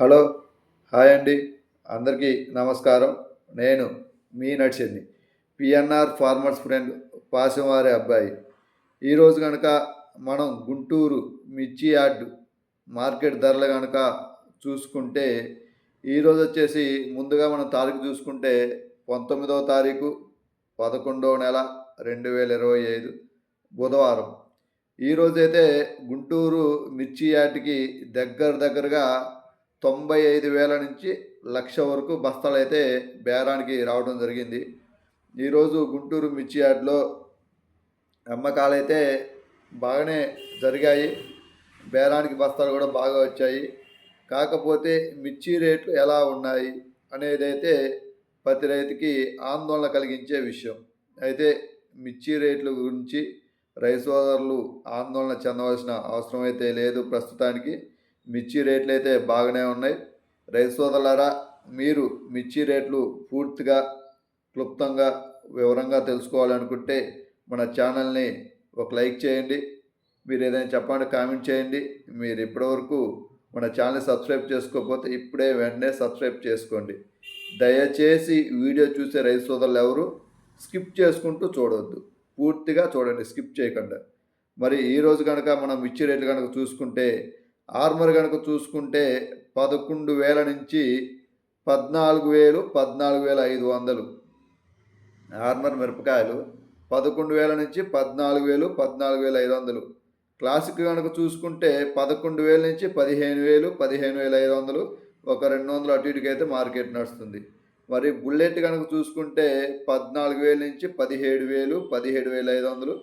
Hello hi అండి. అందరికీ నమస్కారం. నేను మీ నడిచింది పిఎన్ఆర్ ఫార్మర్స్ ఫ్రెండ్ పాశంవారి అబ్బాయి. ఈరోజు కనుక మనం గుంటూరు మిర్చి యార్డ్ మార్కెట్ ధరలు కనుక చూసుకుంటే ఈరోజు వచ్చేసి ముందుగా మనం తారీఖు చూసుకుంటే పంతొమ్మిదవ తారీఖు పదకొండవ నెల రెండు వేల ఇరవై ఐదు బుధవారం. ఈరోజైతే గుంటూరు మిర్చి యార్డ్కి దగ్గర దగ్గరగా తొంభై ఐదు వేల నుంచి లక్ష వరకు బస్తాలు అయితే బేరానికి రావడం జరిగింది. ఈరోజు గుంటూరు మిర్చి యార్డ్లో అమ్మకాలు అయితే బాగానే జరిగాయి. బేరానికి బస్తాలు కూడా బాగా వచ్చాయి. కాకపోతే మిర్చి రేట్లు ఎలా ఉన్నాయి అనేది అయితే ప్రతి రైతుకి ఆందోళన కలిగించే విషయం. అయితే మిర్చి రేట్ల గురించి రైతు సోదరులు ఆందోళన చెందవలసిన అవసరం అయితే లేదు ప్రస్తుతానికి. మిర్చి రేట్లు అయితే బాగానే ఉన్నాయి. రైతు సోదరులారా మీరు మిర్చి రేట్లు పూర్తిగా క్లుప్తంగా వివరంగా తెలుసుకోవాలనుకుంటే మన ఛానల్ని ఒక లైక్ చేయండి. మీరు ఏదైనా చెప్పండి కామెంట్ చేయండి. మీరు ఇప్పటివరకు మన ఛానల్ సబ్స్క్రైబ్ చేసుకోకపోతే ఇప్పుడే వెంటనే సబ్స్క్రైబ్ చేసుకోండి. దయచేసి వీడియో చూసే రైతు సోదరులు ఎవరు స్కిప్ చేసుకుంటూ చూడవద్దు పూర్తిగా చూడండి స్కిప్ చేయకుండా. మరి ఈరోజు కనుక మనం మిర్చి రేట్లు కనుక చూసుకుంటే ఆర్మర్ కనుక చూసుకుంటే పదకొండు వేల నుంచి పద్నాలుగు వేలు పద్నాలుగు వేల ఐదు వందలు. ఆర్మర్ మిరపకాయలు పదకొండు వేల నుంచి పద్నాలుగు వేలు పద్నాలుగు వేల ఐదు వందలు. క్లాసిక్ కనుక చూసుకుంటే పదకొండు వేల నుంచి పదిహేను వేలు పదిహేను వేల ఐదు వందలు ఒక రెండు వందలు అటు ఇటుకైతే మార్కెట్ నడుస్తుంది. మరి బుల్లెట్ కనుక చూసుకుంటే పద్నాలుగు వేల నుంచి పదిహేడు వేలు పదిహేడు వేల ఐదు వందలు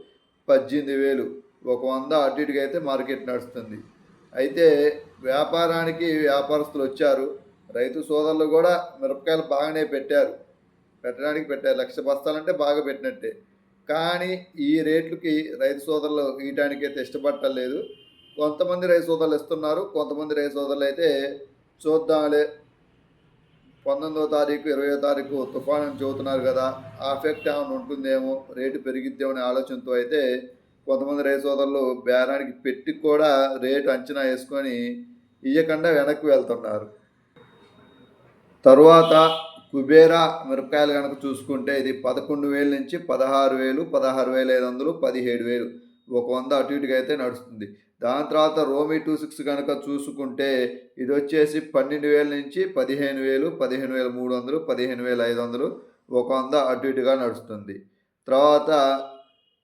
పద్దెనిమిది వేలు ఒక వంద అటు ఇటుకైతే మార్కెట్ నడుస్తుంది. అయితే వ్యాపారానికి వ్యాపారస్తులు వచ్చారు. రైతు సోదరులు కూడా మిరపకాయలు బాగానే పెట్టారు. పెట్టడానికి పెట్టారు. లక్ష బస్తాలంటే బాగా పెట్టినట్టే. కానీ ఈ రేట్లకి రైతు సోదరులు ఇయటానికి ఇష్టపడటం లేదు. కొంతమంది రైతు సోదరులు ఇస్తున్నారు. కొంతమంది రైతు సోదరులు అయితే చూద్దాంలే. పంతొమ్మిదో తారీఖు ఇరవయో తారీఖు తుఫాను అని చెబుతున్నారు కదా. ఆ ఎఫెక్ట్ ఏమైనా ఉంటుందేమో? రేటు పెరిగిద్దేమో అనే ఆలోచనతో అయితే కొంతమంది రైతు సోదరులు బేరానికి పెట్టి కూడా రేటు అంచనా వేసుకొని ఇయ్యకుండా వెనక్కి వెళ్తున్నారు. తరువాత కుబేరా మిరపకాయలు కనుక చూసుకుంటే ఇది పదకొండు వేల నుంచి పదహారు వేలు పదహారు వేల ఐదు వందలు పదిహేడు వేలు. ఒక వంద అటు ఇటుగా అయితే నడుస్తుంది. దాని తర్వాత రోమి టూ సిక్స్ కనుక చూసుకుంటే ఇది వచ్చేసి పన్నెండు వేల నుంచి పదిహేను వేలు పదిహేను వేల మూడు వందలు పదిహేను వేల ఐదు వందలు. ఒక వంద అటు ఇటుగా నడుస్తుంది. తర్వాత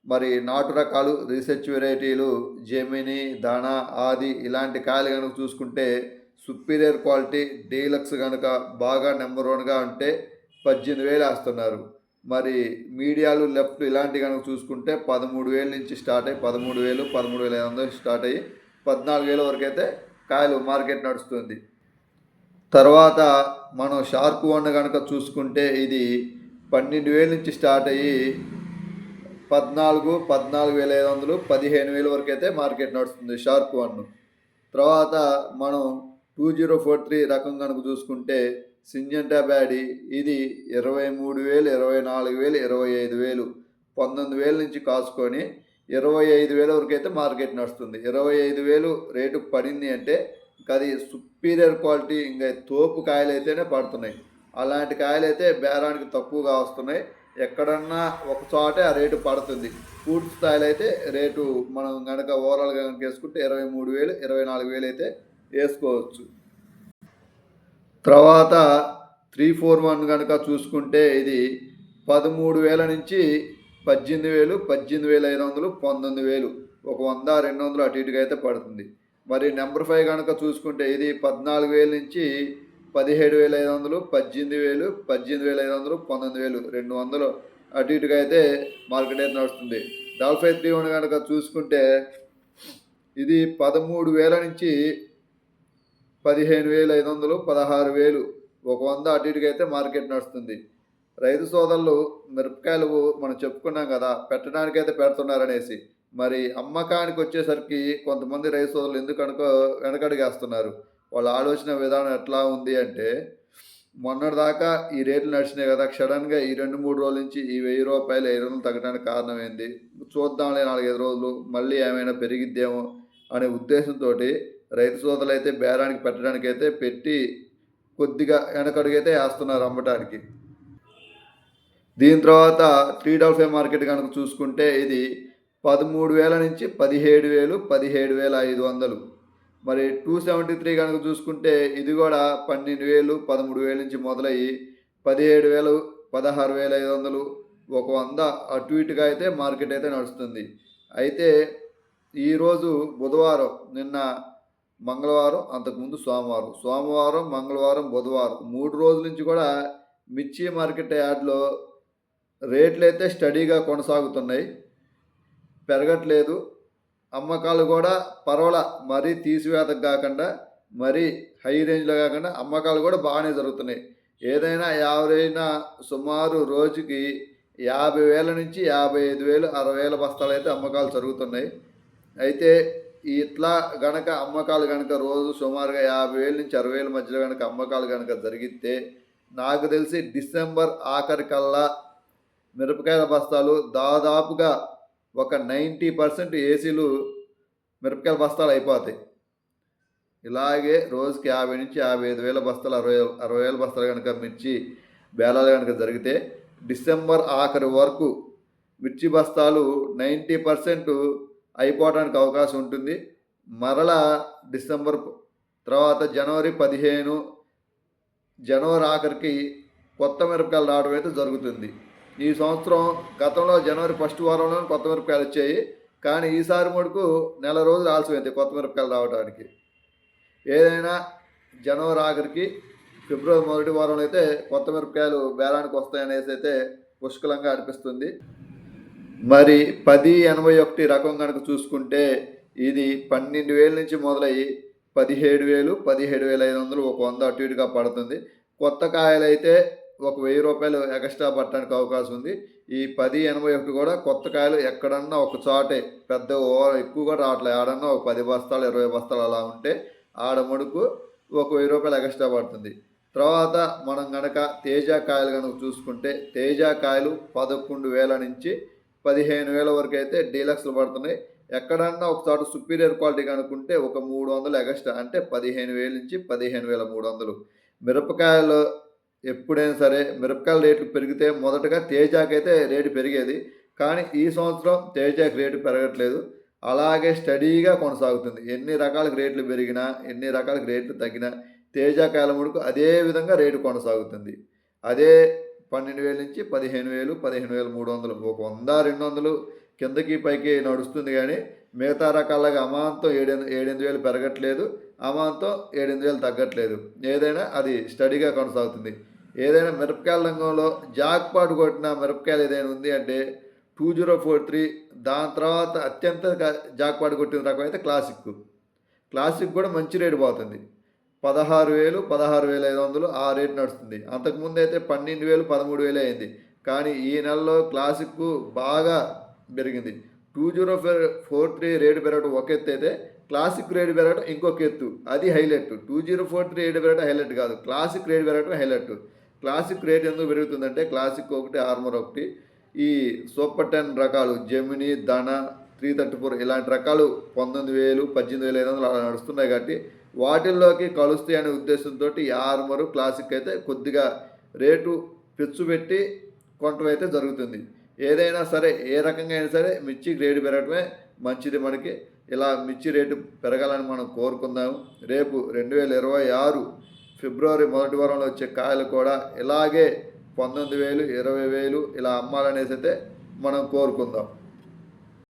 మరి నాటు రకాలు రీసెర్చ్ వెరైటీలు జెమిని దానా ఆది ఇలాంటి కాయలు కనుక చూసుకుంటే సుపీరియర్ క్వాలిటీ డీలక్స్ కనుక బాగా నెంబర్ వన్గా ఉంటే పద్దెనిమిది వేలు వేస్తున్నారు. మరి మీడియాలు లెఫ్ట్ ఇలాంటి కనుక చూసుకుంటే పదమూడు వేల నుంచి స్టార్ట్ అయ్యి పదమూడు వేలు పదమూడు వేల ఐదు వందలు స్టార్ట్ అయ్యి పద్నాలుగు వేల వరకు అయితే కాయలు మార్కెట్ నడుస్తుంది. తర్వాత మనం షార్క్ వన్ కనుక చూసుకుంటే ఇది పన్నెండు వేల నుంచి స్టార్ట్ అయ్యి పద్నాలుగు పద్నాలుగు వేల ఐదు వందలు పదిహేను వేల వరకు అయితే మార్కెట్ నడుస్తుంది షార్క్ వన్. తర్వాత మనం టూ జీరో ఫోర్ త్రీ రకం కనుక చూసుకుంటే సింజంటా బ్యాడీ ఇది ఇరవై మూడు వేలు ఇరవై నాలుగు వేలు ఇరవై ఐదు వేలు. పంతొమ్మిది వేల నుంచి కాసుకొని ఇరవై ఐదు వేల వరకు అయితే మార్కెట్ నడుస్తుంది. ఇరవై ఐదు వేలు రేటు పడింది అంటే ఇంకా అది సుపీరియర్ క్వాలిటీ ఇంకా తోపు కాయలు అయితేనే పడుతున్నాయి. అలాంటి కాయలు అయితే బేరానికి తక్కువగా వస్తున్నాయి. ఎక్కడన్నా ఒక చోటే ఆ రేటు పడుతుంది. పూర్తి స్థాయిలో అయితే రేటు మనం కనుక ఓవరాల్గా కనుక వేసుకుంటే ఇరవై మూడు వేలు ఇరవై నాలుగు వేలు అయితే వేసుకోవచ్చు. తర్వాత త్రీ ఫోర్ వన్ కనుక చూసుకుంటే ఇది పదమూడు వేల నుంచి పద్దెనిమిది వేలు పద్దెనిమిది వేల ఐదు వందలు పంతొమ్మిది వేలు. ఒక వంద రెండు వందలు అటు ఇటుగా అయితే పడుతుంది. మరి నెంబర్ ఫైవ్ కనుక చూసుకుంటే ఇది పద్నాలుగు వేల నుంచి పదిహేడు వేల ఐదు వందలు పద్దెనిమిది వేలు పద్దెనిమిది వేల ఐదు వందలు పంతొమ్మిది వేలు రెండు వందలు. అటు ఇటుగా అయితే మార్కెట్ అయితే నడుస్తుంది. డబల్ ఫైవ్ త్రీ వన్ కనుక చూసుకుంటే ఇది పదమూడు వేల నుంచి పదిహేను వేల ఐదు వందలు పదహారు వేలు. ఒక వంద అటు ఇటుగా అయితే మార్కెట్ నడుస్తుంది. రైతు సోదరులు మిరపకాయలు మనం చెప్పుకున్నాం కదా పెట్టడానికి అయితే పెడుతున్నారనేసి. మరి అమ్మకానికి వచ్చేసరికి కొంతమంది రైతు సోదరులు ఎందుకు అనుకో వాళ్ళ ఆలోచన విధానం ఎట్లా ఉంది అంటే మొన్నటిదాకా ఈ రేట్లు నడిచినాయి కదా సడన్గా ఈ రెండు మూడు రోజుల నుంచి ఈ వెయ్యి రూపాయలు ఐదు వందలు తగ్గడానికి కారణం ఏంది? చూద్దాంలే నాలుగైదు రోజులు మళ్ళీ ఏమైనా పెరిగిద్దేమో అనే ఉద్దేశంతో రైతు సోదరులు అయితే బేరానికి పెట్టడానికి అయితే పెట్టి కొద్దిగా వెనకడుగైతే వేస్తున్నారు అమ్మటానికి. దీని తర్వాత త్రీ డబల్ ఫైవ్ మార్కెట్ కనుక చూసుకుంటే ఇది పదమూడు వేల నుంచి పదిహేడు వేలు పదిహేడు వేల ఐదు వందలు. మరి టూ సెవెంటీ త్రీ కనుక చూసుకుంటే ఇది కూడా పన్నెండు వేలు పదమూడు వేల నుంచి మొదలయ్యి పదిహేడు వేలు పదహారు వేల ఐదు వందలు ఒక వంద అటు ఇటుగా అయితే మార్కెట్ అయితే నడుస్తుంది. అయితే ఈరోజు బుధవారం నిన్న మంగళవారం అంతకుముందు సోమవారం. సోమవారం మంగళవారం బుధవారం. మూడు రోజుల నుంచి కూడా మిర్చి మార్కెట్ యార్డ్లో రేట్లు అయితే స్టడీగా కొనసాగుతున్నాయి. పెరగట్లేదు. అమ్మకాలు కూడా పర్వాల. మరీ తీసివేతకు కాకుండా మరీ హై రేంజ్లో కాకుండా అమ్మకాలు కూడా బాగానే జరుగుతున్నాయి. ఏదైనా యావరేజ్నా సుమారు రోజుకి యాభై వేల నుంచి యాభై ఐదు వేలు అరవై వేల బస్తాలు అయితే అమ్మకాలు జరుగుతున్నాయి. అయితే ఇట్లా గనక అమ్మకాలు కనుక రోజు సుమారుగా యాభై వేల నుంచి అరవై వేల మధ్యలో కనుక అమ్మకాలు కనుక జరిగితే నాకు తెలిసి డిసెంబర్ ఆఖరి కల్లా మిరపకాయల బస్తాలు దాదాపుగా ఒక నైంటీ పర్సెంట్ ఏసీలు మిరపకాయల బస్తాలు అయిపోతాయి. ఇలాగే రోజుకి యాభై నుంచి యాభై ఐదు వేల బస్తాలు అరవై అరవై వేల బస్తాలు కనుక మిర్చి బేలాలు కనుక జరిగితే డిసెంబర్ ఆఖరి వరకు మిర్చి బస్తాలు నైంటీ పర్సెంట్ అయిపోవడానికి అవకాశం ఉంటుంది. మరలా డిసెంబర్ తర్వాత జనవరి పదిహేను జనవరి ఆఖరికి కొత్త మిరపకాయలు రావడం అయితే జరుగుతుంది. ఈ సంవత్సరం గతంలో జనవరి ఫస్ట్ వారంలో కొత్త మిరపకాయలు వచ్చాయి. కానీ ఈసారి మటుకు నెల రోజులు ఆలస్యమైంది కొత్త మిరపకాయలు రావడానికి. ఏదైనా జనవరి ఆఖరికి ఫిబ్రవరి మొదటి వారంలో అయితే కొత్త మిరపకాయలు బేరానికి వస్తాయనేసి అయితే పుష్కలంగా అనిపిస్తుంది. మరి పది ఎనభై ఒకటి రకం కనుక చూసుకుంటే ఇది పన్నెండు వేల నుంచి మొదలయ్యి పదిహేడు వేలు పదిహేడు వేల ఐదు వందలు ఒక వంద అటు ఇటుగా పడుతుంది. కొత్త కాయలు అయితే ఒక వెయ్యి రూపాయలు ఎక్స్ట్రా పట్టడానికి అవకాశం ఉంది. ఈ పది ఎనభై ఒకటి కూడా కొత్త కాయలు ఎక్కడన్నా ఒక చోటే పెద్ద ఓవర్ ఎక్కువ కూడా రావట్లేదు. ఆడన్నా ఒక పది బస్తాలు ఇరవై బస్తాలు అలా ఉంటే ఆడ ముడుకు ఒక వెయ్యి రూపాయలు ఎక్స్ట్రా పడుతుంది. తర్వాత మనం గనక తేజ కాయలు కనుక చూసుకుంటే తేజ కాయలు పదకొండు వేల నుంచి పదిహేను వేల వరకు అయితే డీలక్స్లు పడుతున్నాయి. ఎక్కడన్నా ఒక చోట సుపీరియర్ క్వాలిటీ కనుక్కుంటే ఒక మూడు వందలు ఎగస్ట్రా అంటే పదిహేను వేల నుంచి పదిహేను వేల మూడు వందలు. మిరపకాయలు ఎప్పుడైనా సరే మిరపకాయల రేట్లు పెరిగితే మొదటగా తేజాకి అయితే రేటు పెరిగేది. కానీ ఈ సంవత్సరం తేజాకి రేటు పెరగట్లేదు. అలాగే స్టడీగా కొనసాగుతుంది. ఎన్ని రకాలకు రేట్లు పెరిగినా ఎన్ని రకాలకు రేట్లు తగ్గినా తేజా కాయల ముడుకు అదే విధంగా రేటు కొనసాగుతుంది. అదే పన్నెండు వేల నుంచి పదిహేను వేలు పదిహేను వేల మూడు వందలు ఒక వంద రెండు వందలు కిందకి పైకి నడుస్తుంది కానీ మిగతా రకాలుగా అమాంతం ఏడెనిమిది ఏడెనిమిది వేలు పెరగట్లేదు. అమాంతం ఏడెనిమిది వేలు తగ్గట్లేదు. ఏదైనా అది స్టడీగా కొనసాగుతుంది. ఏదైనా మిరపకాయల రంగంలో జాక్పాట్ కొట్టిన మిరపకాయలు ఏదైనా ఉంది అంటే టూ జీరో ఫోర్ త్రీ దాని తర్వాత అత్యంత జాక్పాట్ కొట్టిన రకం అయితే క్లాసిక్ క్లాసిక్ కూడా మంచి రేటు పోతుంది. పదహారు వేలు పదహారు వేల ఐదు వందలు ఆ రేటు నడుస్తుంది. అంతకుముందు అయితే పన్నెండు వేలు పదమూడు వేలు అయింది. కానీ ఈ నెలలో క్లాసిక్ బాగా పెరిగింది. Two zero four four three rate పెరగడం ఒక ఎత్తు అయితే క్లాసిక్ రేటు పెరగడం ఇంకొక ఎత్తు. అది highlight. Two zero four three rate పెరగడం హైలైట్ కాదు. క్లాసిక్ రేటు పెరగడం హైలైట్. క్లాసిక్ రేట్ ఎందుకు పెరుగుతుందంటే క్లాసిక్ ఒకటి ఆర్మర్ ఒకటి. ఈ సూపర్ టెన్ రకాలు జెమిని ధన త్రీ థర్టీ ఫోర్ ఇలాంటి రకాలు పంతొమ్మిది వేలు పద్దెనిమిది వేలు ఐదు వందలు అలా నడుస్తున్నాయి కాబట్టి వాటిల్లోకి కలుస్తాయి అనే ఉద్దేశంతో ఈ ఆర్మరు క్లాసిక్ అయితే కొద్దిగా రేటు పెచ్చు పెట్టి కొనటం అయితే జరుగుతుంది. ఏదైనా సరే ఏ రకంగా అయినా సరే మిర్చి గ్రేడ్ పెరగడమే మంచిది మనకి. ఇలా మిర్చి రేటు పెరగాలని మనం కోరుకుందాము. రేపు రెండు వేల ఇరవై ఆరు ఫిబ్రవరి మొదటి వారంలో వచ్చే కాయలు కూడా ఇలాగే పంతొమ్మిది వేలు ఇరవై వేలు ఇలా అమ్మాలనేసి అయితే మనం కోరుకుందాం.